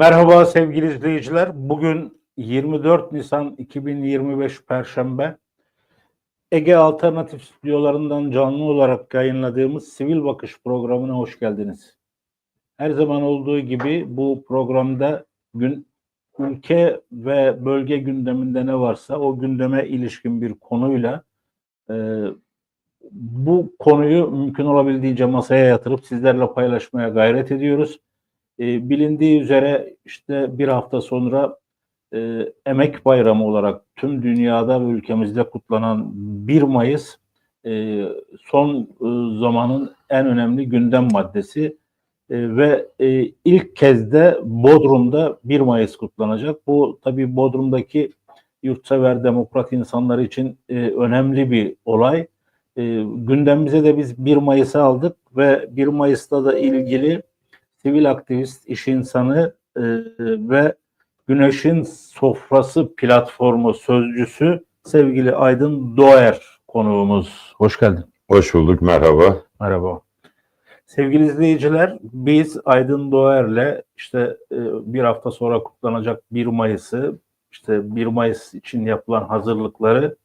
Merhaba sevgili izleyiciler. Bugün 24 Nisan 2025 Perşembe. Ege Alternatif Stüdyolarından canlı olarak yayınladığımız Sivil Bakış programına hoş geldiniz. Her zaman olduğu gibi bu programda gün ülke ve bölge gündeminde ne varsa o gündeme ilişkin bir konuyla e, bu konuyu mümkün olabildiğince masaya yatırıp sizlerle paylaşmaya gayret ediyoruz. E, bilindiği üzere işte bir hafta sonra e, Emek Bayramı olarak tüm dünyada ve ülkemizde kutlanan 1 Mayıs e, son e, zamanın en önemli gündem maddesi e, ve e, ilk kez de Bodrum'da 1 Mayıs kutlanacak. Bu tabii Bodrum'daki yurtsever demokrat insanlar için e, önemli bir olay. E, gündemimize de biz 1 Mayıs'ı aldık ve 1 Mayıs'ta da ilgili sivil aktivist, iş insanı e, ve Güneşin Sofrası platformu sözcüsü sevgili Aydın Doğer konuğumuz. Hoş geldin. Hoş bulduk, merhaba. Merhaba. Sevgili izleyiciler, biz Aydın Doğer'le işte e, bir hafta sonra kutlanacak 1 Mayıs'ı, işte 1 Mayıs için yapılan hazırlıkları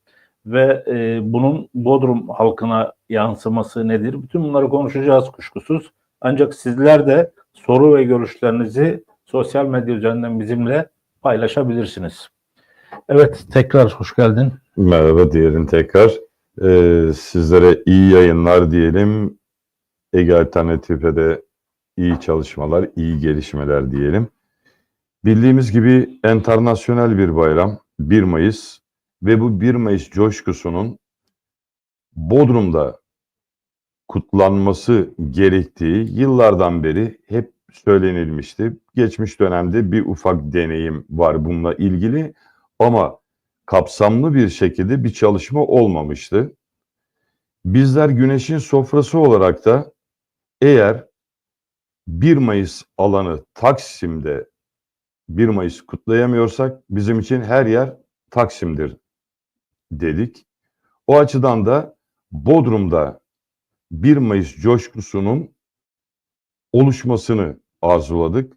ve e, bunun Bodrum halkına yansıması nedir? Bütün bunları konuşacağız kuşkusuz. Ancak sizler de soru ve görüşlerinizi sosyal medya üzerinden bizimle paylaşabilirsiniz. Evet, tekrar hoş geldin. Merhaba diyelim tekrar. Ee, sizlere iyi yayınlar diyelim. Ege Alternatif'e de iyi çalışmalar, iyi gelişmeler diyelim. Bildiğimiz gibi enternasyonel bir bayram 1 Mayıs ve bu 1 Mayıs coşkusunun Bodrum'da kutlanması gerektiği yıllardan beri hep söylenilmişti. Geçmiş dönemde bir ufak deneyim var bununla ilgili ama kapsamlı bir şekilde bir çalışma olmamıştı. Bizler Güneşin Sofrası olarak da eğer 1 Mayıs alanı Taksim'de 1 Mayıs kutlayamıyorsak bizim için her yer Taksim'dir dedik. O açıdan da Bodrum'da 1 Mayıs coşkusunun oluşmasını arzuladık.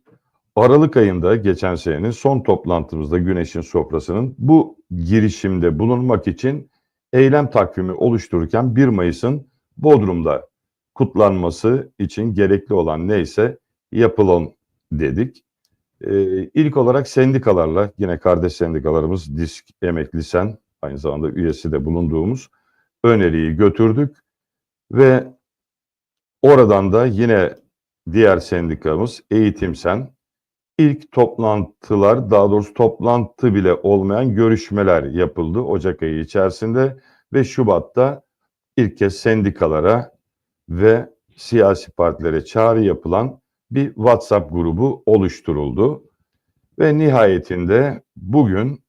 Aralık ayında geçen senenin son toplantımızda Güneş'in sofrasının bu girişimde bulunmak için eylem takvimi oluştururken 1 Mayıs'ın Bodrum'da kutlanması için gerekli olan neyse yapılan dedik. Ee, ilk olarak sendikalarla yine kardeş sendikalarımız Disk, Emekli Sen aynı zamanda üyesi de bulunduğumuz öneriyi götürdük ve oradan da yine diğer sendikamız Eğitimsen ilk toplantılar daha doğrusu toplantı bile olmayan görüşmeler yapıldı Ocak ayı içerisinde ve Şubat'ta ilk kez sendikalara ve siyasi partilere çağrı yapılan bir WhatsApp grubu oluşturuldu. Ve nihayetinde bugün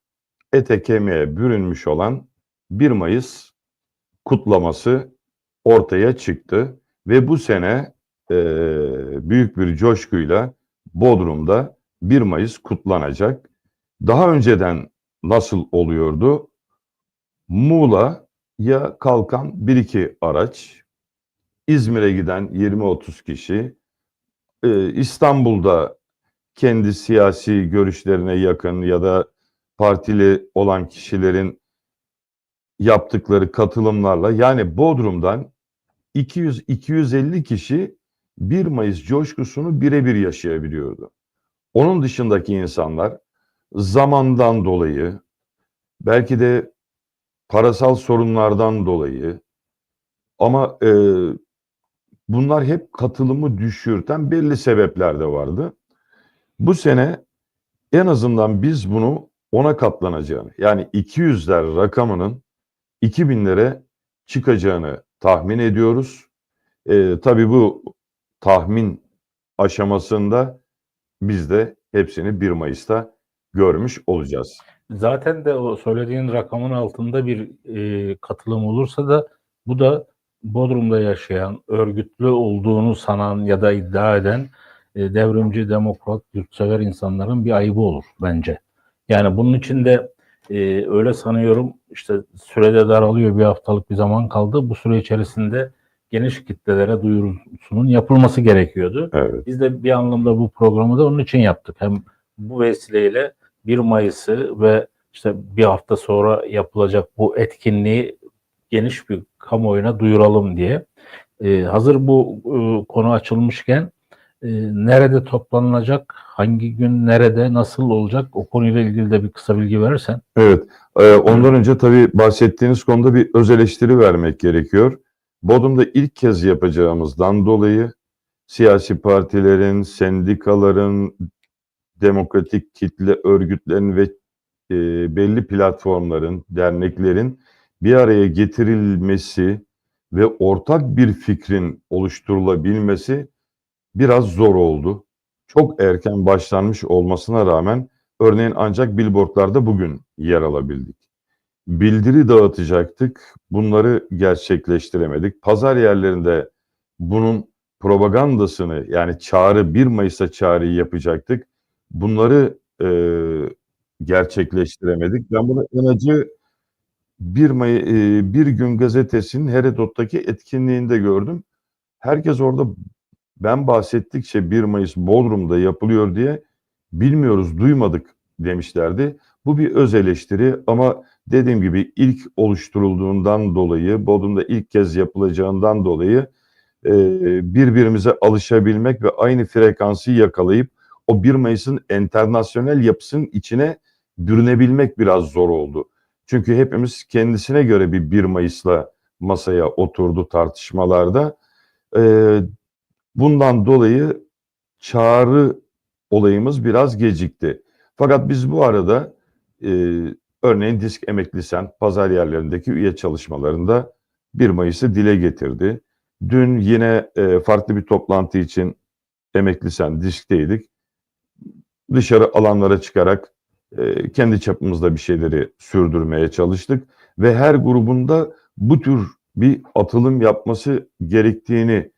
ete kemiğe bürünmüş olan 1 Mayıs kutlaması ortaya çıktı. Ve bu sene e, büyük bir coşkuyla Bodrum'da 1 Mayıs kutlanacak. Daha önceden nasıl oluyordu? Muğla'ya kalkan bir iki araç, İzmir'e giden 20-30 kişi, e, İstanbul'da kendi siyasi görüşlerine yakın ya da partili olan kişilerin yaptıkları katılımlarla yani Bodrum'dan 200-250 kişi 1 Mayıs coşkusunu birebir yaşayabiliyordu. Onun dışındaki insanlar zamandan dolayı, belki de parasal sorunlardan dolayı ama e, bunlar hep katılımı düşürten belli sebepler de vardı. Bu sene en azından biz bunu ona katlanacağını yani 200'ler rakamının 2000'lere çıkacağını tahmin ediyoruz. E, tabii bu tahmin aşamasında biz de hepsini 1 Mayıs'ta görmüş olacağız. Zaten de o söylediğin rakamın altında bir e, katılım olursa da bu da Bodrum'da yaşayan, örgütlü olduğunu sanan ya da iddia eden e, devrimci, demokrat, yurtsever insanların bir ayıbı olur bence. Yani bunun için de e, öyle sanıyorum işte sürede daralıyor bir haftalık bir zaman kaldı. Bu süre içerisinde geniş kitlelere duyurusunun yapılması gerekiyordu. Evet. Biz de bir anlamda bu programı da onun için yaptık. Hem bu vesileyle 1 Mayıs'ı ve işte bir hafta sonra yapılacak bu etkinliği geniş bir kamuoyuna duyuralım diye. Ee, hazır bu e, konu açılmışken e, nerede toplanılacak, hangi gün, nerede, nasıl olacak o konuyla ilgili de bir kısa bilgi verirsen. Evet. Ee, ondan önce tabii bahsettiğiniz konuda bir öz eleştiri vermek gerekiyor. Bodrum'da ilk kez yapacağımızdan dolayı siyasi partilerin, sendikaların, demokratik kitle örgütlerin ve e, belli platformların, derneklerin bir araya getirilmesi ve ortak bir fikrin oluşturulabilmesi biraz zor oldu. Çok erken başlanmış olmasına rağmen örneğin ancak billboardlarda bugün yer alabildik. Bildiri dağıtacaktık, bunları gerçekleştiremedik. Pazar yerlerinde bunun propagandasını yani çağrı 1 Mayıs'a çağrıyı yapacaktık. Bunları e, gerçekleştiremedik. Ben bunu en acı 1 May e, Bir Gün Gazetesi'nin Herodot'taki etkinliğinde gördüm. Herkes orada ben bahsettikçe 1 Mayıs Bodrum'da yapılıyor diye bilmiyoruz, duymadık demişlerdi. Bu bir öz eleştiri ama dediğim gibi ilk oluşturulduğundan dolayı, Bodrum'da ilk kez yapılacağından dolayı e, birbirimize alışabilmek ve aynı frekansı yakalayıp o 1 Mayıs'ın internasyonel yapısının içine bürünebilmek biraz zor oldu. Çünkü hepimiz kendisine göre bir 1 Mayıs'la masaya oturdu tartışmalarda. Ee, bundan dolayı çağrı olayımız biraz gecikti. Fakat biz bu arada e, örneğin Disk Emekli Sen pazar yerlerindeki üye çalışmalarında 1 Mayıs'ı dile getirdi. Dün yine e, farklı bir toplantı için Emekli Sen Disk'teydik. Dışarı alanlara çıkarak e, kendi çapımızda bir şeyleri sürdürmeye çalıştık ve her grubunda bu tür bir atılım yapması gerektiğini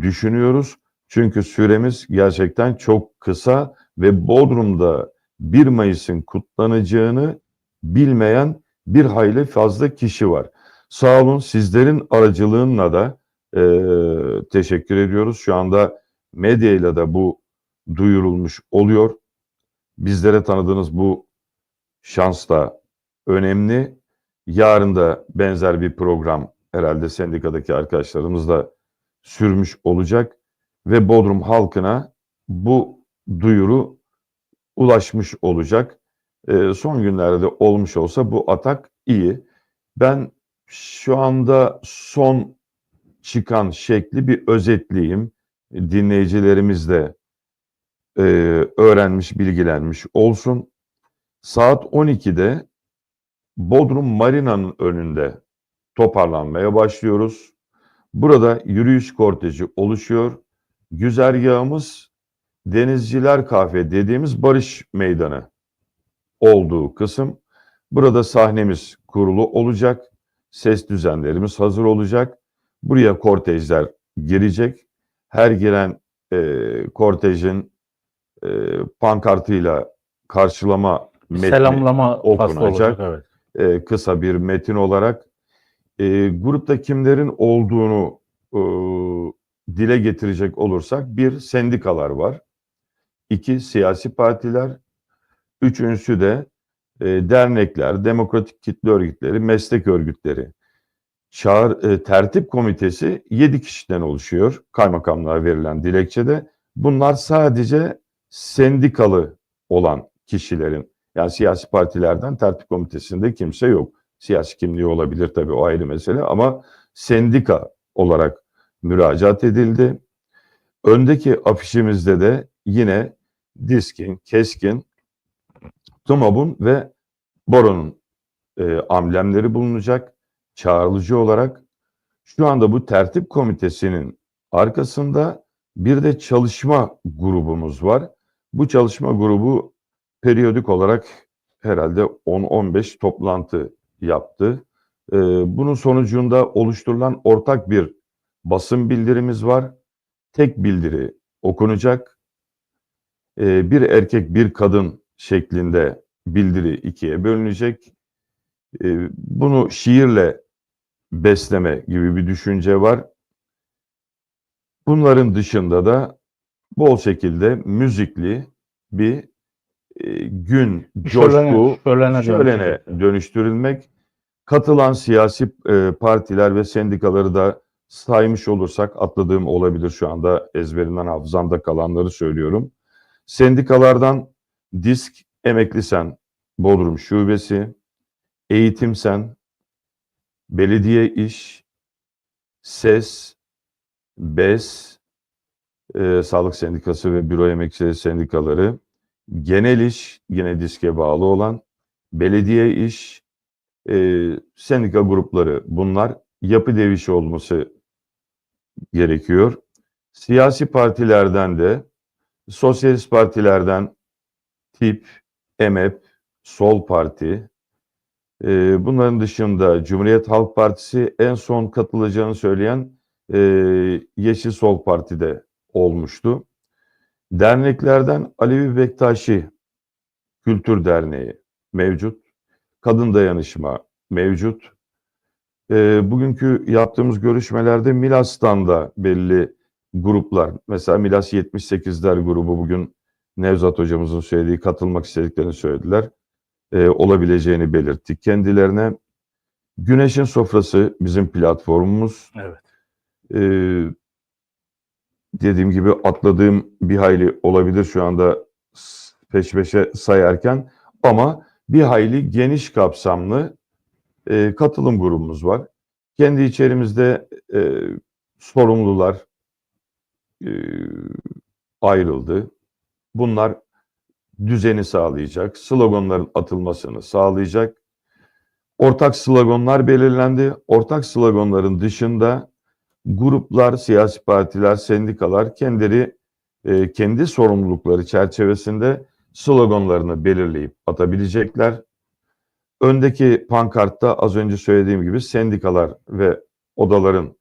düşünüyoruz. Çünkü süremiz gerçekten çok kısa ve Bodrum'da 1 Mayıs'ın kutlanacağını bilmeyen bir hayli fazla kişi var. Sağ olun sizlerin aracılığıyla da e, teşekkür ediyoruz. Şu anda medyayla da bu duyurulmuş oluyor. Bizlere tanıdığınız bu şans da önemli. Yarın da benzer bir program herhalde sendikadaki arkadaşlarımızla sürmüş olacak ve Bodrum halkına bu duyuru ulaşmış olacak. E, son günlerde olmuş olsa bu atak iyi. Ben şu anda son çıkan şekli bir özetleyeyim. Dinleyicilerimiz de e, öğrenmiş, bilgilenmiş olsun. Saat 12'de Bodrum Marina'nın önünde toparlanmaya başlıyoruz. Burada yürüyüş korteji oluşuyor. Güzergahımız Denizciler Kahve dediğimiz Barış Meydanı olduğu kısım. Burada sahnemiz kurulu olacak. Ses düzenlerimiz hazır olacak. Buraya kortejler girecek. Her giren e, kortejin e, pankartıyla karşılama metni Selamlama okunacak. olacak. Evet. e, kısa bir metin olarak e, grupta kimlerin olduğunu e, dile getirecek olursak bir sendikalar var, iki siyasi partiler, üçüncüsü de e, dernekler, demokratik kitle örgütleri, meslek örgütleri. Çağır, e, tertip komitesi 7 kişiden oluşuyor kaymakamlığa verilen dilekçede. Bunlar sadece sendikalı olan kişilerin yani siyasi partilerden tertip komitesinde kimse yok. Siyasi kimliği olabilir tabii o ayrı mesele ama sendika olarak müracaat edildi. Öndeki afişimizde de yine Diskin, Keskin, TUMOB'un ve Boron'un e, amblemleri bulunacak çağrılıcı olarak. Şu anda bu tertip komitesinin arkasında bir de çalışma grubumuz var. Bu çalışma grubu periyodik olarak herhalde 10-15 toplantı yaptı. Ee, bunun sonucunda oluşturulan ortak bir basın bildirimiz var. Tek bildiri okunacak. Ee, bir erkek bir kadın şeklinde bildiri ikiye bölünecek. Ee, bunu şiirle besleme gibi bir düşünce var. Bunların dışında da bol şekilde müzikli bir e, gün, Şölene- coşku, şölene şölene dönüşecek. dönüştürülmek. Katılan siyasi e, partiler ve sendikaları da saymış olursak atladığım olabilir şu anda ezberimden hafızamda kalanları söylüyorum. Sendikalardan Disk Emekli Sen Bodrum Şubesi, Eğitim Sen, Belediye İş, SES, BES, e, Sağlık Sendikası ve Büro Emekçileri Sendikaları, Genel İş yine Disk'e bağlı olan, Belediye İş, e, sendika grupları bunlar yapı devişi olması gerekiyor. Siyasi partilerden de sosyalist partilerden TİP, EMEP, Sol Parti, e, bunların dışında Cumhuriyet Halk Partisi en son katılacağını söyleyen e, Yeşil Sol Parti'de olmuştu. Derneklerden Alevi Bektaşi Kültür Derneği mevcut. Kadın Dayanışma mevcut. E, bugünkü yaptığımız görüşmelerde Milas'tan da belli gruplar, mesela Milas 78'ler grubu bugün Nevzat hocamızın söylediği katılmak istediklerini söylediler. E, olabileceğini belirttik kendilerine. Güneşin Sofrası bizim platformumuz. Evet. E, dediğim gibi atladığım bir hayli olabilir şu anda peş peşe sayarken ama bir hayli geniş kapsamlı e, katılım grubumuz var. Kendi içerimizde e, sorumlular e, ayrıldı. Bunlar düzeni sağlayacak, sloganların atılmasını sağlayacak. Ortak sloganlar belirlendi. Ortak sloganların dışında gruplar, siyasi partiler, sendikalar kendileri e, kendi sorumlulukları çerçevesinde sloganlarını belirleyip atabilecekler. Öndeki pankartta az önce söylediğim gibi sendikalar ve odaların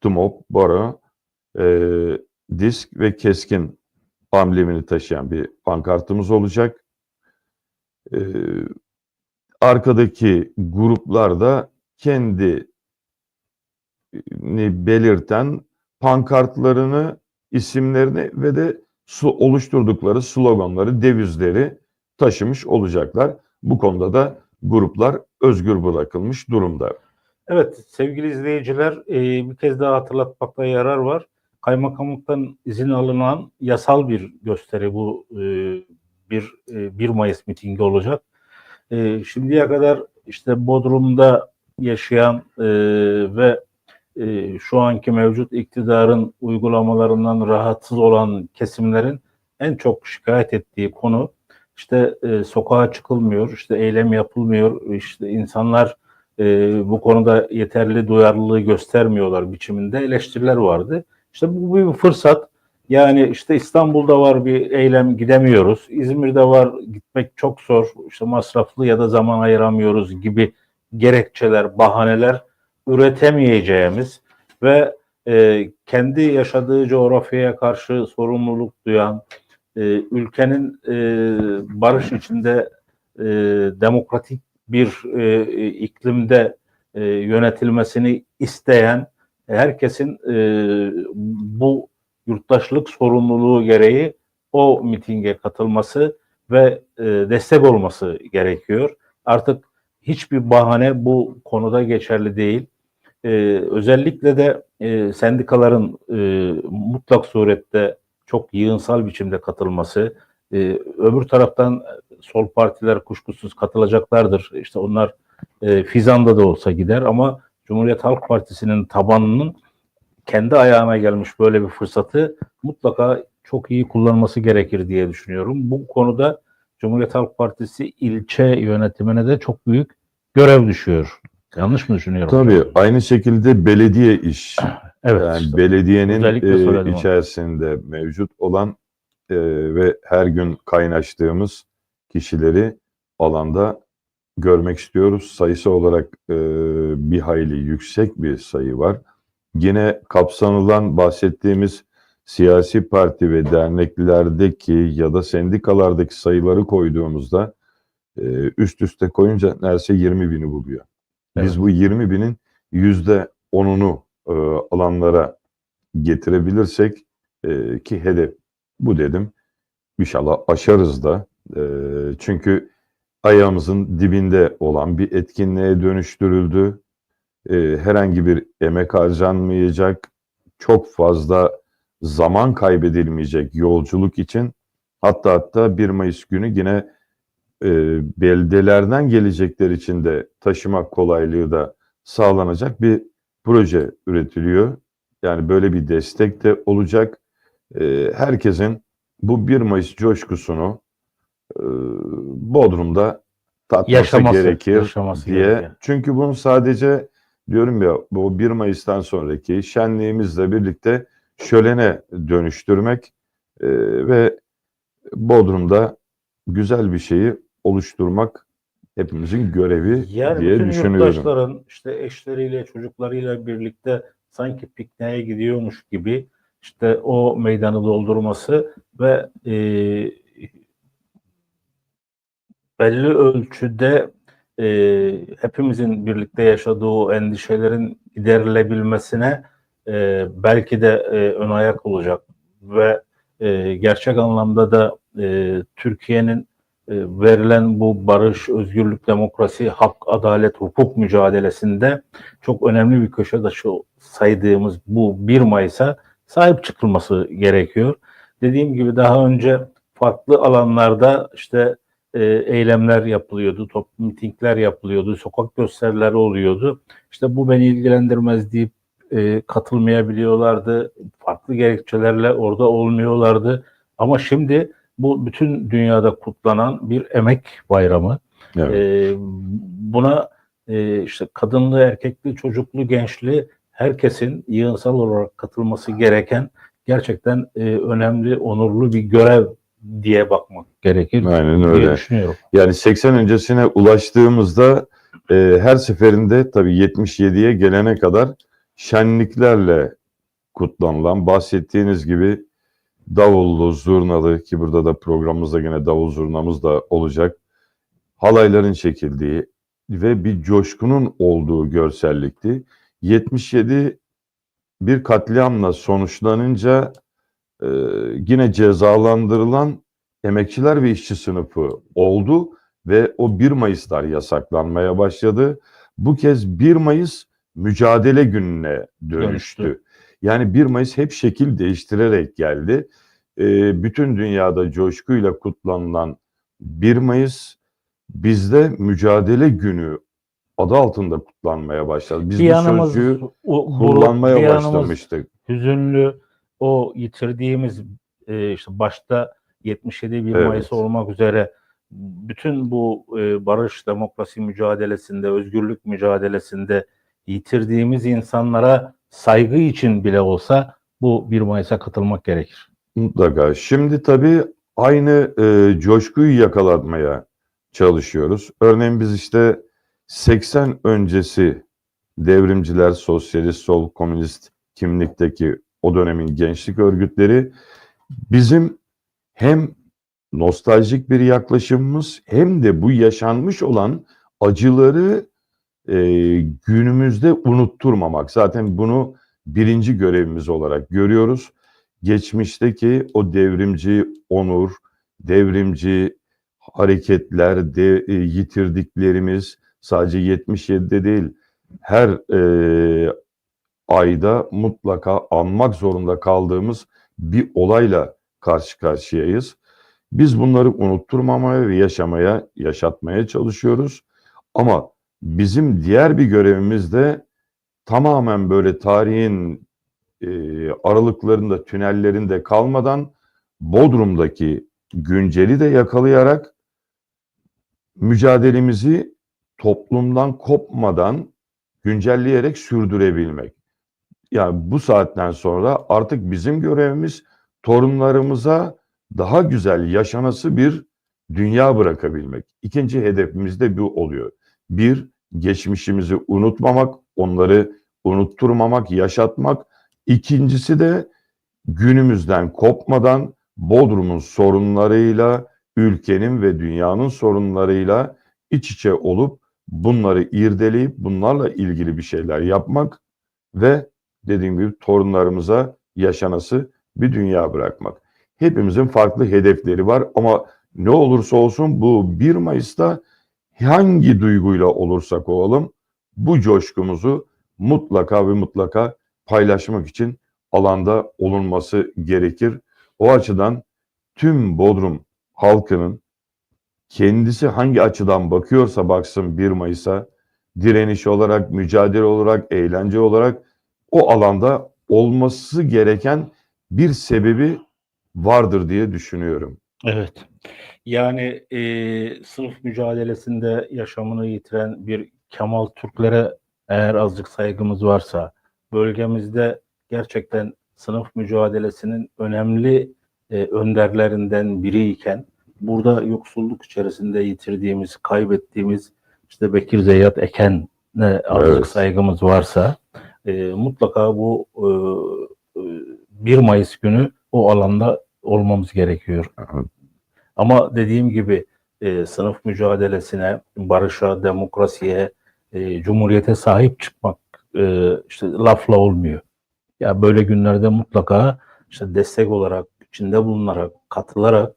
TUMOP, BORO, e, disk ve keskin amblemini taşıyan bir pankartımız olacak. E, arkadaki gruplar da kendini belirten pankartlarını, isimlerini ve de oluşturdukları sloganları, devizleri taşımış olacaklar. Bu konuda da gruplar özgür bırakılmış durumda. Evet sevgili izleyiciler e, bir kez daha hatırlatmakta yarar var. Kaymakamlıktan izin alınan yasal bir gösteri bu e, bir e, 1 Mayıs mitingi olacak. E, şimdiye kadar işte Bodrum'da yaşayan e, ve e, şu anki mevcut iktidarın uygulamalarından rahatsız olan kesimlerin en çok şikayet ettiği konu işte e, sokağa çıkılmıyor, işte eylem yapılmıyor, işte insanlar e, bu konuda yeterli duyarlılığı göstermiyorlar biçiminde eleştiriler vardı. İşte bu bir fırsat. Yani işte İstanbul'da var bir eylem gidemiyoruz. İzmir'de var gitmek çok zor. işte masraflı ya da zaman ayıramıyoruz gibi gerekçeler, bahaneler üretemeyeceğimiz ve e, kendi yaşadığı coğrafyaya karşı sorumluluk duyan, e, ülkenin e, barış içinde e, demokratik bir e, iklimde e, yönetilmesini isteyen herkesin e, bu yurttaşlık sorumluluğu gereği o mitinge katılması ve e, destek olması gerekiyor. Artık hiçbir bahane bu konuda geçerli değil. E, özellikle de e, sendikaların e, mutlak surette çok yığınsal biçimde katılması, e, öbür taraftan sol partiler kuşkusuz katılacaklardır. İşte onlar e, Fizan'da da olsa gider ama Cumhuriyet Halk Partisi'nin tabanının kendi ayağına gelmiş böyle bir fırsatı mutlaka çok iyi kullanması gerekir diye düşünüyorum. Bu konuda Cumhuriyet Halk Partisi ilçe yönetimine de çok büyük görev düşüyor. Yanlış mı düşünüyorum? Tabii aynı şekilde belediye iş. Evet. Yani işte. belediyenin e, söyledim onu. içerisinde mevcut olan e, ve her gün kaynaştığımız kişileri alanda görmek istiyoruz. Sayısı olarak e, bir hayli yüksek bir sayı var. Yine kapsanılan bahsettiğimiz siyasi parti ve derneklerdeki ya da sendikalardaki sayıları koyduğumuzda e, üst üste koyunca neredeyse 20 bini buluyor. Biz Evet. bu 20 binin yüzde onunu e, alanlara getirebilirsek e, ki hedef bu dedim. İnşallah aşarız da E, çünkü ayağımızın dibinde olan bir etkinliğe dönüştürüldü. E, herhangi bir emek harcanmayacak, çok fazla zaman kaybedilmeyecek yolculuk için hatta hatta 1 Mayıs günü yine e, beldelerden gelecekler için de taşıma kolaylığı da sağlanacak bir proje üretiliyor. Yani böyle bir destek de olacak. E, herkesin bu 1 Mayıs coşkusunu e, Bodrum'da tatması Yaşaması, gerekir yaşaması diye. gerekiyor. Çünkü bunu sadece diyorum ya bu 1 Mayıs'tan sonraki şenliğimizle birlikte şölene dönüştürmek e, ve Bodrum'da güzel bir şeyi oluşturmak hepimizin görevi Yani diye bütün düşünüyorum. yurttaşların işte eşleriyle, çocuklarıyla birlikte sanki pikniğe gidiyormuş gibi işte o meydanı doldurması ve e, belli ölçüde e, hepimizin birlikte yaşadığı endişelerin giderilebilmesine e, belki de e, ön ayak olacak ve e, gerçek anlamda da e, Türkiye'nin e, verilen bu barış, özgürlük, demokrasi, hak, adalet, hukuk mücadelesinde çok önemli bir köşe taşı saydığımız bu 1 Mayıs'a sahip çıkılması gerekiyor. Dediğim gibi daha önce farklı alanlarda işte e, eylemler yapılıyordu, toplu mitingler yapılıyordu, sokak gösterileri oluyordu. İşte bu beni ilgilendirmez deyip e, katılmayabiliyorlardı. Farklı gerekçelerle orada olmuyorlardı. Ama şimdi bu bütün dünyada kutlanan bir emek bayramı. Evet. Ee, buna e, işte kadınlı, erkekli, çocuklu, gençli herkesin yığınsal olarak katılması gereken gerçekten e, önemli, onurlu bir görev diye bakmak gerekir Aynen diye öyle. düşünüyorum. Yani 80 öncesine ulaştığımızda e, her seferinde tabii 77'ye gelene kadar şenliklerle kutlanılan bahsettiğiniz gibi davullu, zurnalı ki burada da programımızda yine davul zurnamız da olacak. Halayların çekildiği ve bir coşkunun olduğu görsellikti. 77 bir katliamla sonuçlanınca e, yine cezalandırılan emekçiler ve işçi sınıfı oldu ve o 1 Mayıslar yasaklanmaya başladı. Bu kez 1 Mayıs mücadele gününe dönüştü. Dönüştü. Yani 1 Mayıs hep şekil değiştirerek geldi. Ee, bütün dünyada coşkuyla kutlanılan 1 Mayıs bizde mücadele günü adı altında kutlanmaya başladı. Biz Bir bu sözcüğü o- kullanmaya bir başlamıştık. hüzünlü o yitirdiğimiz e, işte başta 77 1 Evet. Mayıs olmak üzere bütün bu e, barış demokrasi mücadelesinde, özgürlük mücadelesinde yitirdiğimiz insanlara saygı için bile olsa bu 1 Mayıs'a katılmak gerekir. Mutlaka. Şimdi tabii aynı e, coşkuyu yakalatmaya çalışıyoruz. Örneğin biz işte 80 öncesi devrimciler, sosyalist, sol, komünist kimlikteki o dönemin gençlik örgütleri bizim hem nostaljik bir yaklaşımımız hem de bu yaşanmış olan acıları e, günümüzde unutturmamak. Zaten bunu birinci görevimiz olarak görüyoruz. Geçmişteki o devrimci onur, devrimci hareketler, de, e, yitirdiklerimiz sadece 77'de değil, her e, ayda mutlaka anmak zorunda kaldığımız bir olayla karşı karşıyayız. Biz bunları unutturmamaya ve yaşamaya, yaşatmaya çalışıyoruz. Ama bizim diğer bir görevimiz de tamamen böyle tarihin e, aralıklarında, tünellerinde kalmadan Bodrum'daki günceli de yakalayarak mücadelemizi toplumdan kopmadan güncelleyerek sürdürebilmek. Yani bu saatten sonra artık bizim görevimiz torunlarımıza daha güzel yaşanası bir dünya bırakabilmek. İkinci hedefimiz de bu oluyor. Bir, geçmişimizi unutmamak, onları unutturmamak, yaşatmak. İkincisi de günümüzden kopmadan Bodrum'un sorunlarıyla, ülkenin ve dünyanın sorunlarıyla iç içe olup bunları irdeleyip bunlarla ilgili bir şeyler yapmak ve dediğim gibi torunlarımıza yaşanası bir dünya bırakmak. Hepimizin farklı hedefleri var ama ne olursa olsun bu 1 Mayıs'ta hangi duyguyla olursak olalım bu coşkumuzu mutlaka ve mutlaka paylaşmak için alanda olunması gerekir. O açıdan tüm Bodrum halkının kendisi hangi açıdan bakıyorsa baksın 1 Mayıs'a direniş olarak, mücadele olarak, eğlence olarak o alanda olması gereken bir sebebi vardır diye düşünüyorum. Evet. Yani e, sınıf mücadelesinde yaşamını yitiren bir Kemal Türklere eğer azıcık saygımız varsa bölgemizde gerçekten sınıf mücadelesinin önemli e, önderlerinden biriyken burada yoksulluk içerisinde yitirdiğimiz, kaybettiğimiz işte Bekir Zeyyat Eken'e azıcık Evet. saygımız varsa e, mutlaka bu e, 1 Mayıs günü o alanda olmamız gerekiyor. Ama dediğim gibi e, sınıf mücadelesine, barışa, demokrasiye, e, cumhuriyete sahip çıkmak e, işte lafla olmuyor. Ya böyle günlerde mutlaka işte destek olarak, içinde bulunarak, katılarak,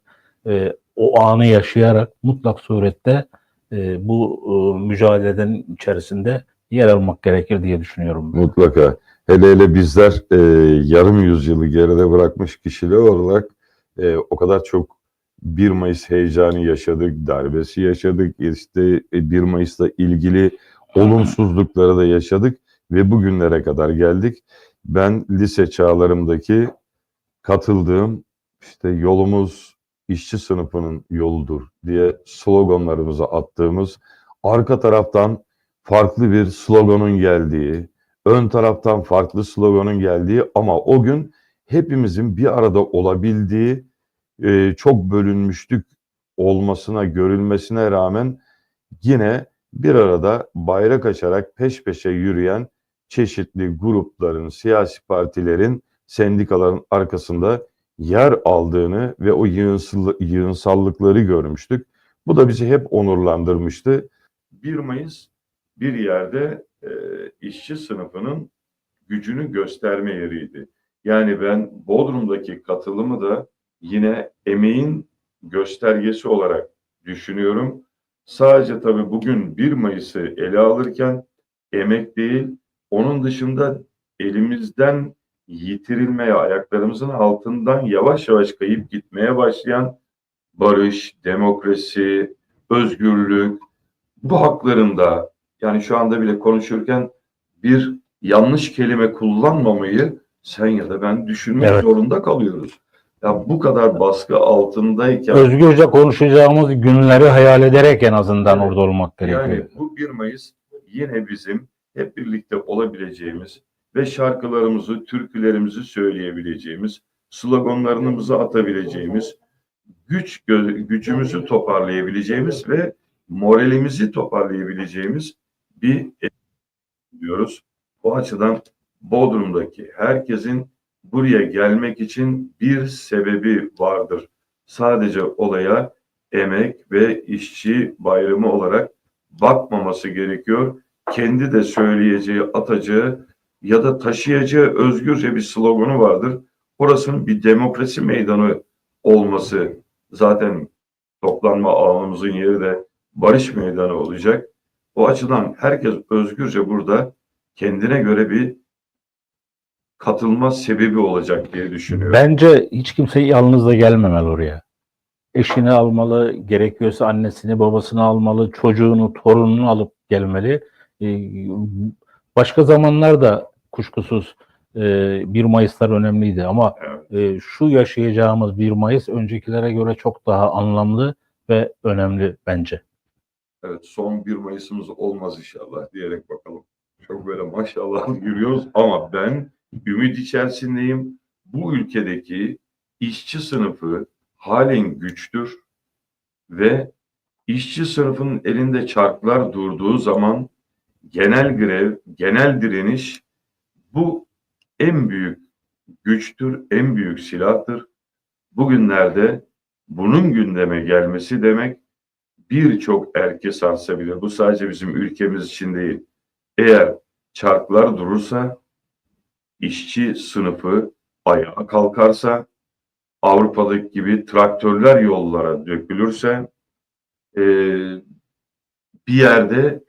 e, o anı yaşayarak mutlak surette e, bu e, mücadeleden içerisinde yer almak gerekir diye düşünüyorum. ben. Mutlaka. Hele hele bizler e, yarım yüzyılı geride bırakmış kişiler olarak e, o kadar çok 1 Mayıs heyecanı yaşadık, darbesi yaşadık, işte e, 1 Mayıs'la ilgili olumsuzlukları da yaşadık ve bugünlere kadar geldik. Ben lise çağlarımdaki katıldığım işte yolumuz işçi sınıfının yoludur diye sloganlarımızı attığımız arka taraftan farklı bir sloganın geldiği, ön taraftan farklı sloganın geldiği ama o gün hepimizin bir arada olabildiği e, çok bölünmüşlük olmasına, görülmesine rağmen yine bir arada bayrak açarak peş peşe yürüyen çeşitli grupların, siyasi partilerin, sendikaların arkasında yer aldığını ve o yığınsal, yığınsallıkları görmüştük. Bu da bizi hep onurlandırmıştı. 1 Mayıs bir yerde e, işçi sınıfının gücünü gösterme yeriydi. Yani ben Bodrum'daki katılımı da yine emeğin göstergesi olarak düşünüyorum. Sadece tabii bugün 1 Mayıs'ı ele alırken emek değil, onun dışında elimizden yitirilmeye, ayaklarımızın altından yavaş yavaş kayıp gitmeye başlayan barış, demokrasi, özgürlük, bu haklarında yani şu anda bile konuşurken bir yanlış kelime kullanmamayı sen ya da ben düşünmek Evet. zorunda kalıyoruz. Ya bu kadar baskı altındayken Özgürce konuşacağımız günleri hayal ederek en azından Evet. orada olmak gerekiyor. yani bu 1 Mayıs yine bizim hep birlikte olabileceğimiz ve şarkılarımızı, türkülerimizi söyleyebileceğimiz, sloganlarımızı atabileceğimiz, güç gücümüzü toparlayabileceğimiz ve moralimizi toparlayabileceğimiz bir diyoruz. O açıdan Bodrum'daki herkesin buraya gelmek için bir sebebi vardır. Sadece olaya emek ve işçi bayramı olarak bakmaması gerekiyor. Kendi de söyleyeceği, atacağı ya da taşıyacağı özgürce bir sloganı vardır. Orasının bir demokrasi meydanı olması zaten toplanma alanımızın yeri de barış meydanı olacak. O açıdan herkes özgürce burada kendine göre bir katılma sebebi olacak diye düşünüyorum. Bence hiç kimse yalnız da gelmemeli oraya. Eşini almalı, gerekiyorsa annesini, babasını almalı, çocuğunu, torununu alıp gelmeli. Ee, Başka zamanlarda kuşkusuz e, 1 Mayıslar önemliydi ama Evet. e, şu yaşayacağımız 1 Mayıs öncekilere göre çok daha anlamlı ve önemli bence. Evet son 1 Mayıs'ımız olmaz inşallah diyerek bakalım. Çok böyle maşallah yürüyoruz ama ben ümit içerisindeyim. Bu ülkedeki işçi sınıfı halen güçtür ve işçi sınıfının elinde çarklar durduğu zaman genel grev, genel direniş bu en büyük güçtür, en büyük silahtır. Bugünlerde bunun gündeme gelmesi demek birçok erke sarsabilir. Bu sadece bizim ülkemiz için değil. Eğer çarklar durursa, işçi sınıfı ayağa kalkarsa, Avrupa'daki gibi traktörler yollara dökülürse e, bir yerde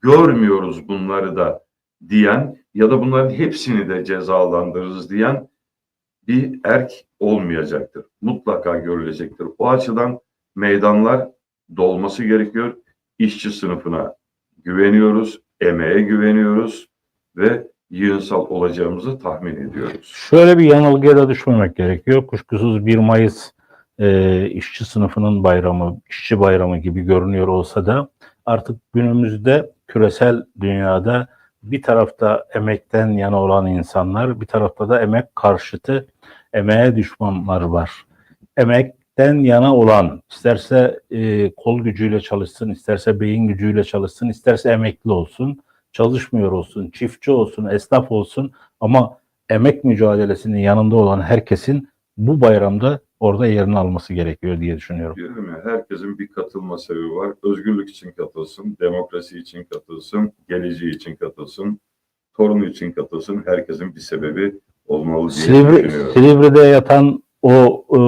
görmüyoruz bunları da diyen ya da bunların hepsini de cezalandırırız diyen bir erk olmayacaktır. Mutlaka görülecektir. O açıdan meydanlar dolması gerekiyor. İşçi sınıfına güveniyoruz, emeğe güveniyoruz ve yığınsal olacağımızı tahmin ediyoruz. Şöyle bir yanılgıya da düşmemek gerekiyor. Kuşkusuz 1 Mayıs e, işçi sınıfının bayramı, işçi bayramı gibi görünüyor olsa da artık günümüzde küresel dünyada bir tarafta emekten yana olan insanlar, bir tarafta da emek karşıtı, emeğe düşmanlar var. Emekten yana olan, isterse e, kol gücüyle çalışsın, isterse beyin gücüyle çalışsın, isterse emekli olsun, çalışmıyor olsun, çiftçi olsun, esnaf olsun ama emek mücadelesinin yanında olan herkesin bu bayramda orada yerini alması gerekiyor diye düşünüyorum. Diyorum ya herkesin bir katılma sebebi var. Özgürlük için katılsın, demokrasi için katılsın, geleceği için katılsın, torunu için katılsın. Herkesin bir sebebi olmalı diye Silivri, düşünüyorum. Silivri'de yatan o e,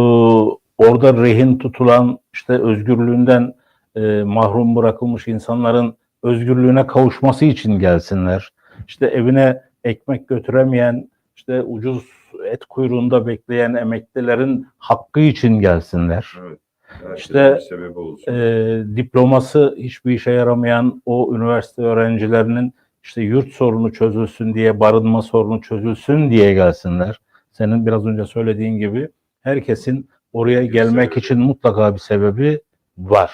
orada rehin tutulan işte özgürlüğünden e, mahrum bırakılmış insanların özgürlüğüne kavuşması için gelsinler. İşte evine ekmek götüremeyen, işte ucuz et kuyruğunda bekleyen emeklilerin hakkı için gelsinler. Evet. İşte, olsun. e, diploması hiçbir işe yaramayan o üniversite öğrencilerinin işte yurt sorunu çözülsün diye, barınma sorunu çözülsün diye gelsinler. Senin biraz önce söylediğin gibi herkesin oraya Bir gelmek sebebi. için mutlaka bir sebebi var.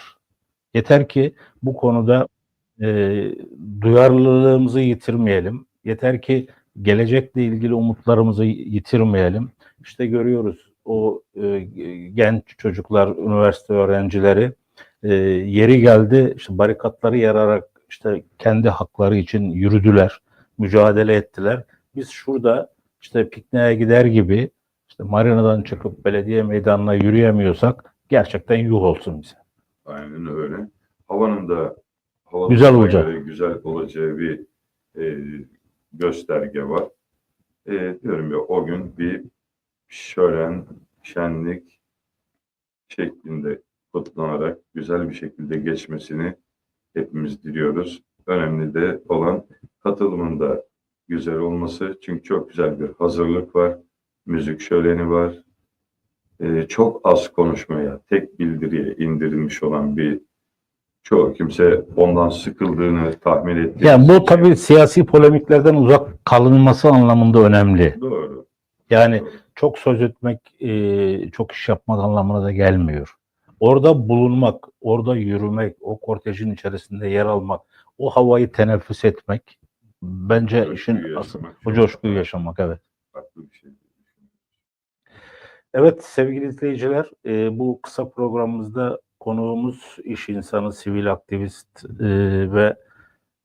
Yeter ki bu konuda e, duyarlılığımızı yitirmeyelim. Yeter ki gelecekle ilgili umutlarımızı yitirmeyelim. İşte görüyoruz o e, genç çocuklar, üniversite öğrencileri e, yeri geldi işte barikatları yararak işte kendi hakları için yürüdüler, mücadele ettiler. Biz şurada işte pikniğe gider gibi işte marinadan çıkıp belediye meydanına yürüyemiyorsak gerçekten yuh olsun bize. Aynen öyle. Havanın da hava Güzel olacak. göre güzel olacağı bir e, gösterge var. E, diyorum ya o gün bir şölen, şenlik şeklinde kutlanarak güzel bir şekilde geçmesini hepimiz diliyoruz. Önemli de olan katılımın da güzel olması. Çünkü çok güzel bir hazırlık var. Müzik şöleni var. E, çok az konuşmaya, tek bildiriye indirilmiş olan bir çoğu kimse ondan sıkıldığını tahmin ettiğimiz Yani bu tabii siyasi polemiklerden uzak kalınması anlamında önemli. Doğru. Yani doğru. çok söz etmek, e, çok iş yapmak anlamına da gelmiyor. Orada bulunmak, orada yürümek, o kortejin içerisinde yer almak, o havayı teneffüs etmek bence Coşkuyu işin asıl, o coşkuyu yaşamak evet. Farklı bir şey. Evet sevgili izleyiciler, e, bu kısa programımızda konuğumuz iş insanı, sivil aktivist e, ve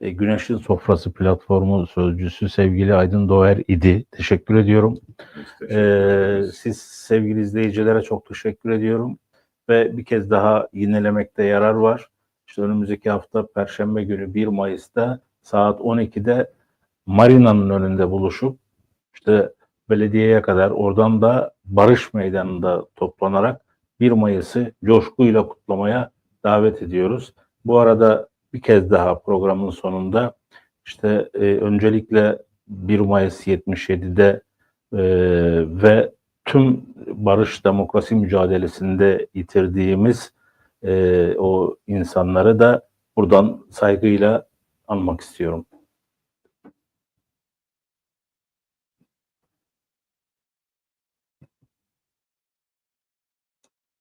e, Güneşin Sofrası platformu sözcüsü sevgili Aydın Doğer idi. Teşekkür ediyorum. Teşekkür Ee, siz sevgili izleyicilere çok teşekkür ediyorum ve bir kez daha yinelemekte yarar var. İşte önümüzdeki hafta Perşembe günü 1 Mayıs'ta saat 12'de Marina'nın önünde buluşup işte belediyeye kadar oradan da Barış Meydanı'nda toplanarak 1 Mayıs'ı coşkuyla kutlamaya davet ediyoruz. Bu arada bir kez daha programın sonunda işte e, öncelikle 1 Mayıs 77'de ee, ve tüm barış demokrasi mücadelesinde yitirdiğimiz e, o insanları da buradan saygıyla anmak istiyorum.